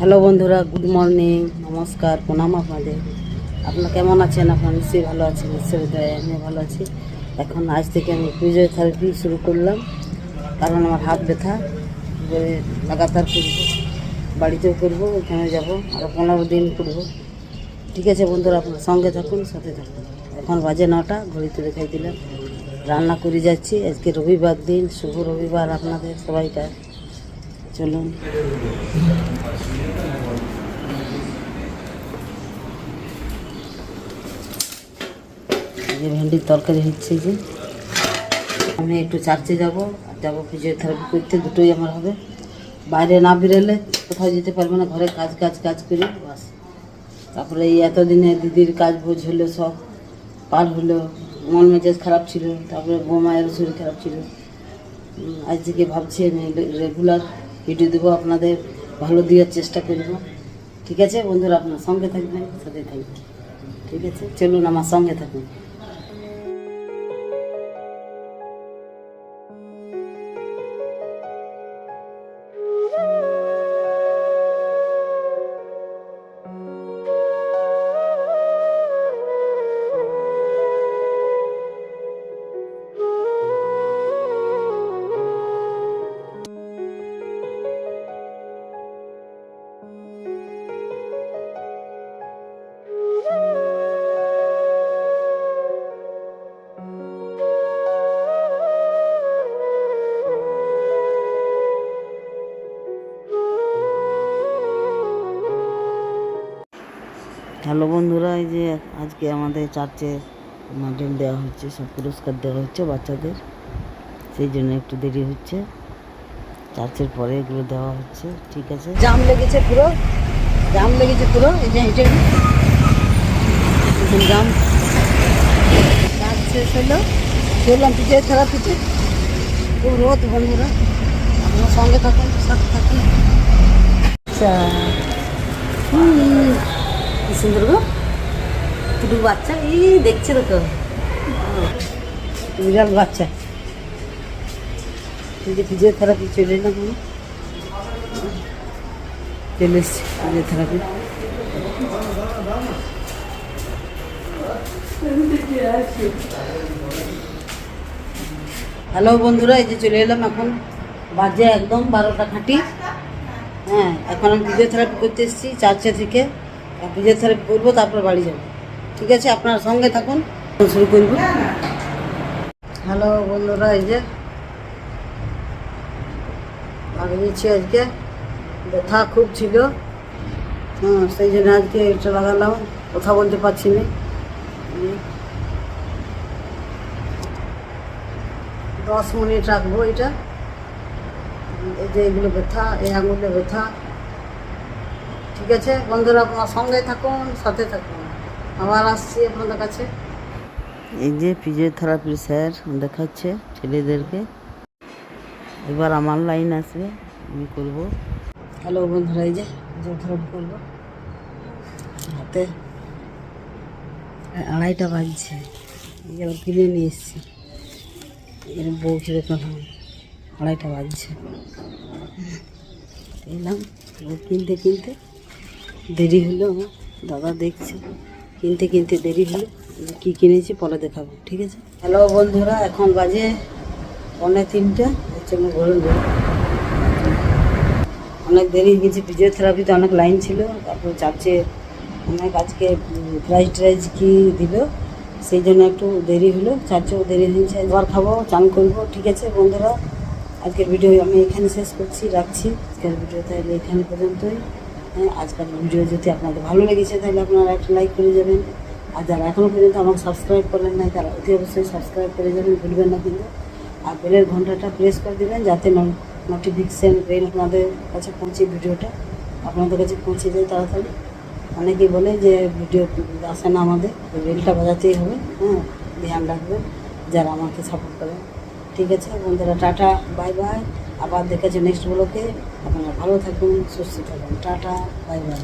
Hello বন্ধুরা, good morning, নমস্কার, প্রণাম আপনাদের। আপনার কেমন আছেন? আপনারা নিশ্চয়ই ভালো আছেন নিশ্চয়ই দয়ায় আমিও ভালো আছি। এখন আজ থেকে আমি ফিজিওথেরাপি শুরু করলাম, কারণ আমার হাত ব্যথা লাগাতার করব, বাড়িতেও করব, ওখানে যাব আরও পনেরো দিন করব। ঠিক আছে বন্ধুরা, আপনার সঙ্গে থাকুন, সাথে থাকুন। এখন বাজে নটা ঘড়িতে দেখাই দিলাম। রান্না করে যাচ্ছি, আজকে রবিবার দিন, শুভ রবিবার আপনাদের সবাইটা চলুন। যে ভেন্ডির তরকারি হচ্ছে যে। আমি একটু চার্চে যাব আর যাব ফিজিওথেরাপি করতে দুটোই আমার হবে। বাইরে না বেরোলে কোথাও যেতে পারবে না ঘরে কাজ কাজ কাজ করি বাস। তারপরে এই এতদিনে দিদির কাজ বোঝ হলো সব পার হলো মন মেজাজ খারাপ ছিল তারপরে বোমায়ের শরীর খারাপ ছিল। উম, আজ থেকে ভাবছি আমি রেগুলার ভিডিও দেবো আপনাদের, ভালো দেওয়ার চেষ্টা করব। ঠিক আছে বন্ধুরা, আপনার সঙ্গে থাকবেন, সাথে থাকবেন। ঠিক আছে? চলুন আমার সঙ্গে থাকুন। হ্যালো বন্ধুরা এই যে আজকে আমাদের চার্চে মেডেল দেওয়া হচ্ছে সব পুরস্কার দেওয়া হচ্ছে বাচ্চাদের। সেই জন্য একটু দেরি হচ্ছে। চার্চের পরে এগুলো দেওয়া হচ্ছে ঠিক আছে? জাম লেগেছে পুরো জাম লেগেছে পুরো এই যে হেঁটে জাম। কাজ শেষ হলো। চললাম পিছিয়ে থেরাপিতে খুব রোদ বন্ধুরা। আপনার সঙ্গে থাকুন সাথে থাকুন। আচ্ছা। হুম, কি সুন্দর গো? দুটো বাচ্চা? এই দেখছে তো বিড়াল বাচ্চা। যে ফিজিওথেরাপি চলে এলাম আমি চলে এসছি ফিজিওথেরাপি হ্যালো বন্ধুরা, এই যে চলে এলাম এখন। বাজে একদম বারোটা খাঁটি। হ্যাঁ এখন আমি ফিজিওথেরাপি করতে এসেছি চার্চে থেকে। ফিজিওথেরাপি করব তারপর বাড়ি যাব। ঠিক আছে? আপনার সঙ্গে থাকুন। শুরু করব। হ্যালো বন্ধুরা, এই যে লাগিয়েছি আজকে। ব্যথা খুব ছিল। হ্যাঁ সেই জন্য আজকে এটা লাগালাম। কথা বলতে পারছি না। দশ মিনিট রাখব এটা। এই যে এগুলো ব্যথা, এই আঙুলে ব্যথা। ঠিক আছে? বন্ধুরা আপনার সঙ্গে থাকুন সাথে থাকুন। আবার আসছি আপনাদের কাছে। এই যে ফিজিওথেরাপির স্যার দেখাচ্ছে ছেলেদেরকে। এবার আমার লাইন আসবে আমি করব। হ্যালো বন্ধুরা এই যে ফিজিওথেরাপি করব। হাতে আড়াইটা বাজছে। এই যে আবার কিনে নিয়ে এসেছি। এর বউ ছিল তখন আড়াইটা বাজছে। এলাম কিনতে কিনতে। দেরি হলো, দাদা দেখছে। কিনতে কিনতে দেরি হলো কী কিনেছি পরে দেখাবো, ঠিক আছে? হ্যালো বন্ধুরা, এখন বাজে পৌনে তিনটা, হচ্ছে আমার ঘরে ঘুরে অনেক দেরি হয়ে গেছে ফিজিওথেরাপিতে অনেক লাইন ছিল, তারপর চার্চে অনেক আজকে প্রাইজ ট্রাইজ কি দিল, সেই জন্য একটু দেরি হলো চার্চেও দেরি হয়েছে এবার খাব, চান করব, ঠিক আছে বন্ধুরা? আজকের ভিডিও আমি এখানে শেষ করছি, রাখছি। আজকের ভিডিও তাহলে এখানে পর্যন্তই। হ্যাঁ আজকের ভিডিও যদি আপনাদের ভালো লেগেছে, তাহলে আপনারা একটা লাইক করে যাবেন। আর যারা এখনও পর্যন্ত আমাকে সাবস্ক্রাইব করেন নাই, তারা অতি অবশ্যই সাবস্ক্রাইব করে যাবেন, ভুলবেন না কিন্তু। আর বেলের ঘন্টাটা প্রেস করে দেবেন, যাতে নোটিফিকেশান বেল আপনাদের কাছে পৌঁছে ভিডিওটা আপনাদের কাছে পৌঁছে যায় তাড়াতাড়ি। অনেকেই বলে যে ভিডিও আসে না আমাদের বেলটা বাজাতেই হবে হ্যাঁ ধ্যান রাখবেন, যারা আমাকে সাপোর্ট করেন। ঠিক আছে, বন্ধুরা, টাটা বাই বাই আবার দেখা যাচ্ছে নেক্সট ব্লকে আপনারা ভালো থাকুন সুস্থ থাকুন। Tata bye bye